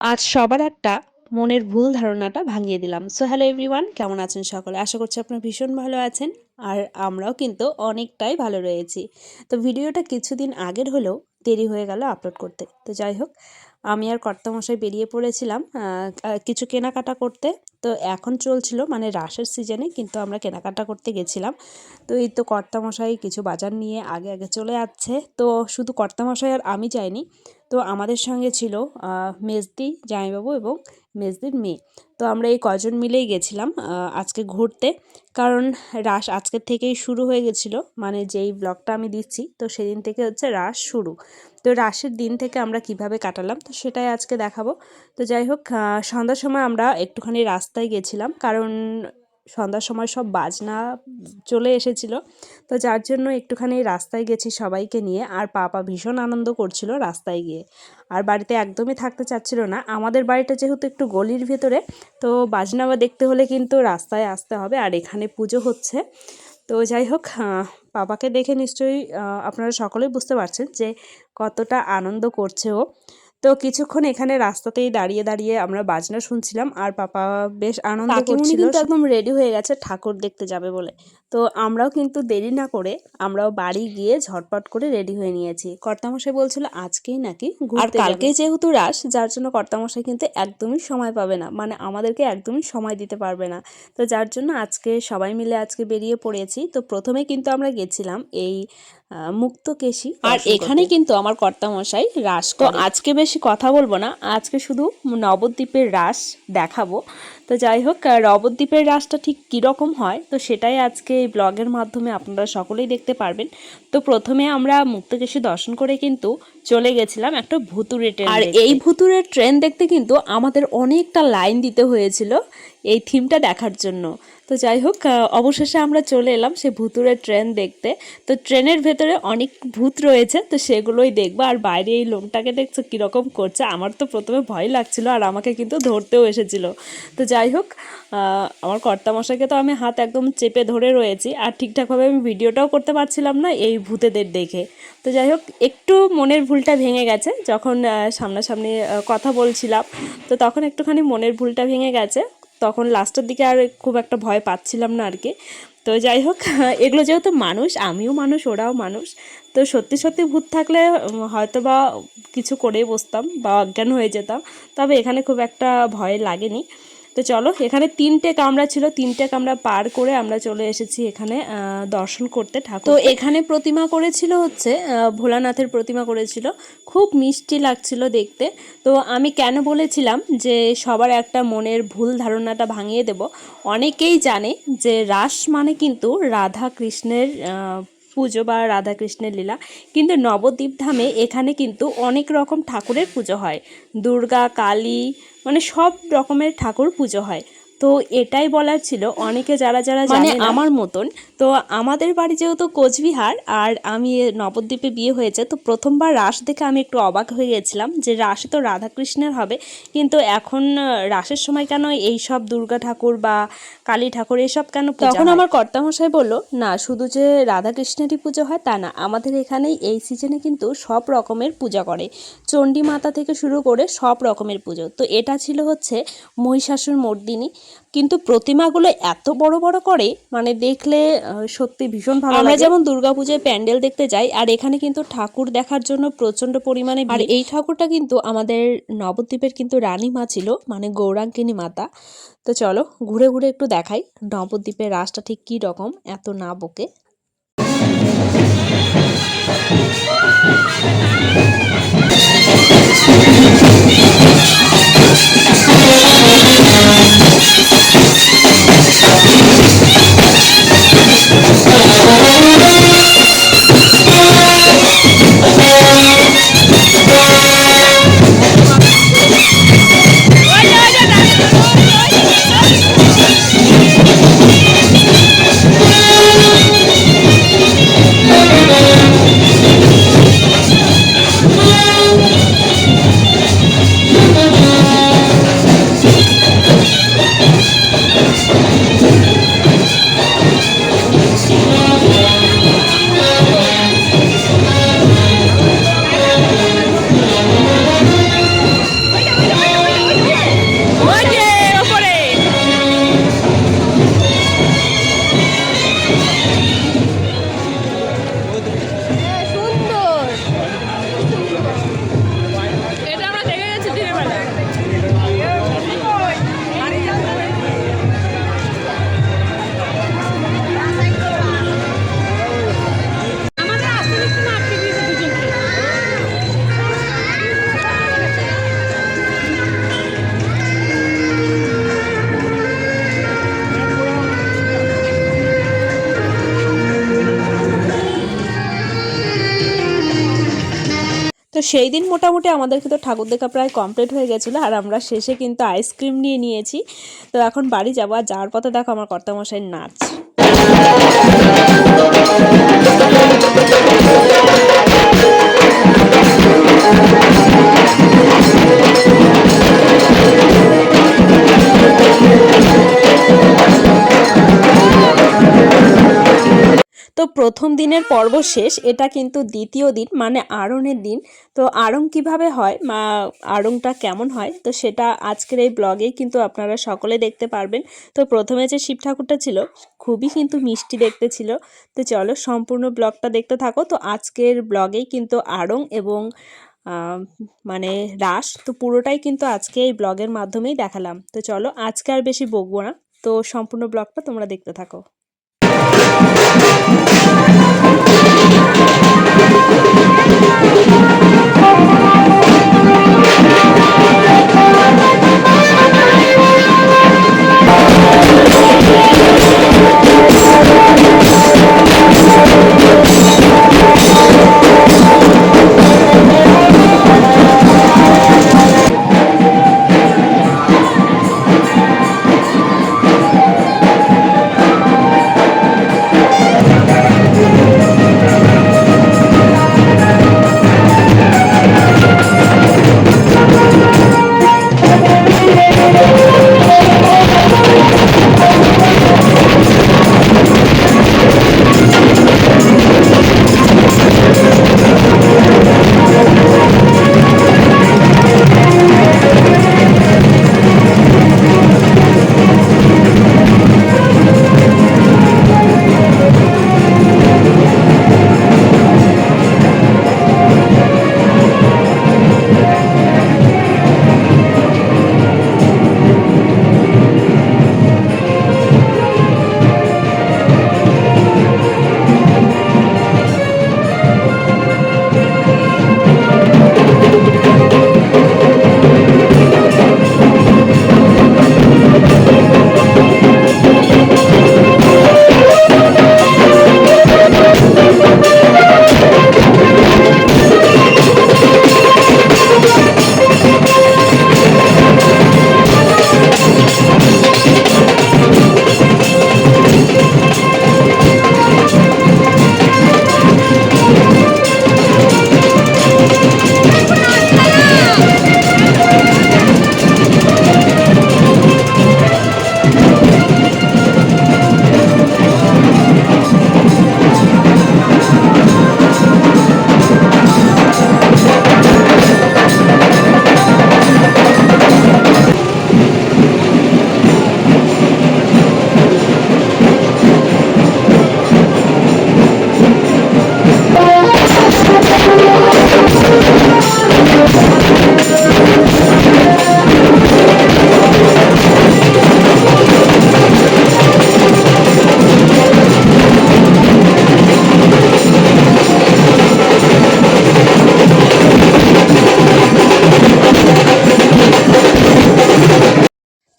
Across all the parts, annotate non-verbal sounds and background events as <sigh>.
আজ সবার একটা মনের ভুল ধারণাটা ভাঙিয়ে দিলাম। সো হ্যালো এভরিওয়ান কেমন আছেন সকলে? আশা করছি আপনারা ভীষণ ভালো আছেন আর আমরাও কিন্তু অনেকটাই ভালো রয়েছি। তো, ভিডিওটা কিছুদিন আগের হলেও দেরি হয়ে গেল আপলোড করতে। তো, যাই হোক, আমি আর কর্তামশাই বেরিয়ে পড়েছিলাম কিছু কেনাকাটা করতে। তো, এখন চলছিল মানে রাসের সিজনে কিন্তু আমরা কেনাকাটা করতে গেছিলাম। তো, এই তো কর্তামশাই কিছু বাজার নিয়ে আগে আগে চলে যাচ্ছে তো, শুধু কর্তামশাই আর আমি যাইনি তো আমাদের সঙ্গে ছিল মেজদি জামাইবাবু এবং মেজদির মেয়ে। তো আমরা এই কজন মিলেই গেছিলাম আজকে ঘুরতে। কারণ রাস আজকের থেকেই শুরু হয়ে গেছিল মানে যেই ব্লগটা আমি দিচ্ছি, তো সেদিন থেকে হচ্ছে রাস শুরু। তো রাসের দিন থেকে আমরা কীভাবে কাটালাম, তো সেটাই আজকে দেখাবো। তো যাই হোক সন্ধ্যার সময় আমরা একটুখানি রাস্তায় গেছিলাম, কারণ সন্ধ্যার সময় সব বাজনা চলে এসেছিল। তো যার জন্য একটুখানি রাস্তায় গেছি সবাইকে নিয়ে। আর পাপা ভীষণ আনন্দ করছিল রাস্তায় গিয়ে। আর বাড়িতে একদমই থাকতে চাচ্ছিল না। আমাদের বাড়িটা যেহেতু একটু গলির ভেতরে, তো বাজনা বা দেখতে হলে কিন্তু রাস্তায় আসতে হবে। আর এখানে পুজো হচ্ছে। তো যাই হোক পাপাকে দেখে নিশ্চয়ই আপনারা সকলেই বুঝতে পারছেন যে কতটা আনন্দ করছে ও। তো কিছুক্ষণ এখানে রাস্তাতেই দাঁড়িয়ে দাঁড়িয়ে আমরা বাজনা শুনছিলাম আর পাপা বেশ আনন্দ করছিল। কিন্তু একদম রেডি হয়ে গেছে ঠাকুর দেখতে যাবে বলে। তো আমরাও কিন্তু দেরি না করে আমরাও বাড়ি গিয়ে ঝটপট করে রেডি হয়ে নিয়েছি। কর্তামশাই বলছিল আজকেই নাকি আর কালকেই কালকেই যেহেতু রাস যার জন্য কর্তামশাই কিন্তু একদমই সময় পাবে না। মানে আমাদেরকে একদমই সময় দিতে পারবে না। তো যার জন্য আজকে সবাই মিলে আজকে বেরিয়ে পড়েছি। তো প্রথমে কিন্তু আমরা গেছিলাম এই মুক্তকেশী আর এখানে কিন্তু আমার কর্তামশাই রাস তো আজকে বেশি কথা বলব না আজকে শুধু নবদ্বীপের রাস দেখাবো। তো যাই হোক আহ, নবদ্বীপের রাসটা ঠিক কীরকম হয় তো সেটাই আজকে এই ব্লগের মাধ্যমে আপনারা সকলেই দেখতে পারবেন। তো প্রথমে আমরা মুক্তকেশী দর্শন করে কিন্তু চলে গেছিলাম একটা ভুতুরে ট্রেন আর এই ভুতুরের ট্রেন দেখতে কিন্তু আমাদের অনেকটা লাইন দিতে হয়েছিল এই থিমটা দেখার জন্য। তো যাই হোক অবশেষে আমরা চলে এলাম সে ভুতুরের ট্রেন দেখতে। তো ট্রেনের ভেতরে অনেক ভূত রয়েছে তো সেগুলোই দেখব। আর বাইরে এই লোকটাকে দেখছ কীরকম করছে আমার তো প্রথমে ভয় লাগছিল আর আমাকে কিন্তু ধরতেও এসেছিল। তো যাই হোক আমার কর্তামশাইকে তো আমি হাত একদম চেপে ধরে রয়েছি আর ঠিকঠাকভাবে আমি ভিডিওটাও করতে পারছিলাম না এই ভূতেদের দেখে। তো যাই হোক, একটু মনের ভুলটা ভেঙে গেছে যখন সামনাসামনি কথা বলছিলাম। তো তখন একটুখানি মনের ভুলটা ভেঙে গেছে। তখন লাস্টের দিকে আর খুব একটা ভয় পাচ্ছিলাম না আর কি। তো যাই হোক, <laughs> এগুলো যেহেতু মানুষ, আমিও মানুষ, ওরাও মানুষ, তো সত্যি সত্যি ভূত থাকলে হয়তো বা কিছু করেই বসতাম বা অজ্ঞান হয়ে যেতাম। তবে এখানে খুব একটা ভয় লাগেনি। তো চলো, এখানে তিনটে কামরা ছিল, তিনটে কামরা পার করে আমরা চলে এসেছি এখানে দর্শন করতে ঠাকুর। তো এখানে প্রতিমা করেছিল হচ্ছে ভোলানাথের প্রতিমা করেছিল। খুব মিষ্টি লাগছিল দেখতে। তো আমি কেন বলেছিলাম যে সবার একটা মনের ভুল ধারণাটা ভাঙিয়ে দেব। অনেকেই জানে যে রাস মানে কিন্তু রাধা কৃষ্ণের পুজো বা রাধাকৃষ্ণের লীলা। কিন্তু নবদ্বীপ ধামে এখানে কিন্তু অনেক রকম ঠাকুরের পুজো হয়। দুর্গা, কালী মানে সব রকমের ঠাকুর পুজো হয়। তো এটাই বলার ছিল। অনেকে যারা যারা মানে আমার মতন। তো আমাদের বাড়ি যেহেতু কোচবিহার আর আমি নবদ্বীপে বিয়ে হয়েছে তো প্রথমবার রাস দেখে আমি একটু অবাক হয়ে গেছিলাম যে রাসে তো রাধাকৃষ্ণের হবে। কিন্তু এখন রাসের সময় কেন এই সব দুর্গা ঠাকুর বা কালী ঠাকুর এসব কেন তখন আমার কর্তামশাই বলল না শুধু যে রাধাকৃষ্ণেরই পুজো হয় তা না আমাদের এখানে এই সিজনে কিন্তু সব রকমের পূজা করে। চণ্ডী মাতা থেকে শুরু করে সব রকমের পুজো। তো এটা ছিল হচ্ছে মহিষাসুর মর্দিনী। কিন্তু প্রতিমাগুলো এত বড় বড় করে মানে দেখলে সত্যি ভীষণ ভালো আমরা যেমন দুর্গাপূজায় প্যান্ডেল দেখতে যাই আর এখানে কিন্তু ঠাকুর দেখার জন্য প্রচণ্ড পরিমাণে আর এই ঠাকুরটা কিন্তু আমাদের নবদ্বীপের কিন্তু রানী মা ছিল মানে গৌরাঙ্কিনী মাতা। তো চলো ঘুরে ঘুরে একটু দেখাই নবদ্বীপের রাসটা ঠিক কী রকম এত না বকে। সেই দিন মোটামুটি আমাদের কিন্তু ঠাকুর দেখা প্রায় কমপ্লিট হয়ে গেছিল, আর আমরা শেষে কিন্তু আইসক্রিম নিয়ে নিয়েছি। তো এখন বাড়ি যাব, আর যাওয়ার পথে দেখো আমার কর্তামশাইয়ের নাচ। তো প্রথম দিনের পর্ব শেষ, এটা কিন্তু দ্বিতীয় দিন মানে আড়ংয়ের দিন। তো আড়ং কীভাবে হয়, মা আড়ংটা কেমন হয়, তো সেটা আজকের এই ব্লগেই কিন্তু আপনারা সকলে দেখতে পারবেন। তো প্রথমে যে শিব ঠাকুরটা ছিল, খুবই কিন্তু মিষ্টি দেখতে ছিল। তো চলো সম্পূর্ণ ব্লগটা দেখতে থাকো। তো আজকের ব্লগেই কিন্তু আড়ং এবং মানে রাস, তো পুরোটাই কিন্তু আজকে এই ব্লগের মাধ্যমেই দেখালাম। তো চলো আজকে আর বেশি বকবো না। তো সম্পূর্ণ ব্লগটা তোমরা দেখতে থাকো। Thank you.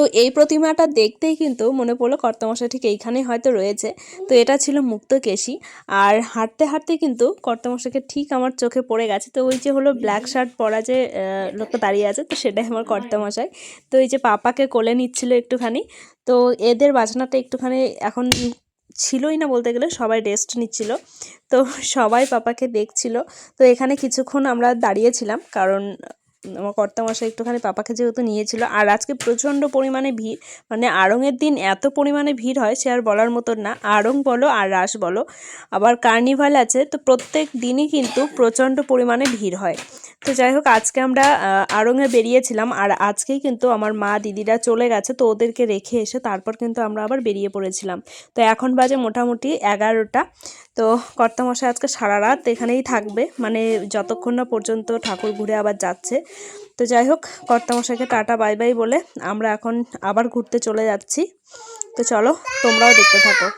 তো এই প্রতিমাটা দেখতেই কিন্তু মনে পড়ল কর্তামশাই ঠিক এইখানেই হয়তো রয়েছে। তো এটা ছিল মুক্তকেশী আর হাঁটতে হাঁটতে কিন্তু কর্তামশাইকে ঠিক আমার চোখে পড়ে গেছে। তো ওই যে হলো ব্ল্যাক শার্ট পরা যে লোকটা দাঁড়িয়ে আছে, তো সেটাই আমার কর্তামশাই। তো এই যে পাপাকে কোলে নিচ্ছিল একটুখানি, তো এদের বাজনাটা একটুখানি এখন ছিলই না বলতে গেলে, সবাই রেস্ট নিচ্ছিল। তো সবাই পাপাকে দেখছিল। তো এখানে কিছুক্ষণ আমরা দাঁড়িয়েছিলাম কারণ আমার কর্তামশাই একটুখানি পাপাকে যেহেতু নিয়েছিল, আর আজকে প্রচণ্ড পরিমাণে ভিড় মানে আড়ংয়ের দিন এত পরিমাণে ভিড় হয় সে আর বলার মতন না। আড়ং বলো আর রাস বলো, আবার কার্নিভাল আছে, তো প্রত্যেক দিনই কিন্তু প্রচণ্ড পরিমাণে ভিড় হয়। তো যাই হোক, আজকে আমরা আড়ংয়ে বেরিয়েছিলাম আর আজকেই কিন্তু আমার মা দিদিরা চলে গেছে তো ওদেরকে রেখে এসে তারপর কিন্তু আমরা আবার বেরিয়ে পড়েছিলাম। তো এখন বাজে মোটামুটি এগারোটা। তো কর্তামশাই আজকে সারা রাত এখানেই থাকবে মানে যতক্ষণ না পর্যন্ত ঠাকুর ঘুরে আবার যাচ্ছে। তো যাই হোক, কর্তামশাইকে টাটা, বাই বাই বলে আমরা এখন আবার ঘুরতে চলে যাচ্ছি। তো চলো, তোমরাও দেখতে থাকো।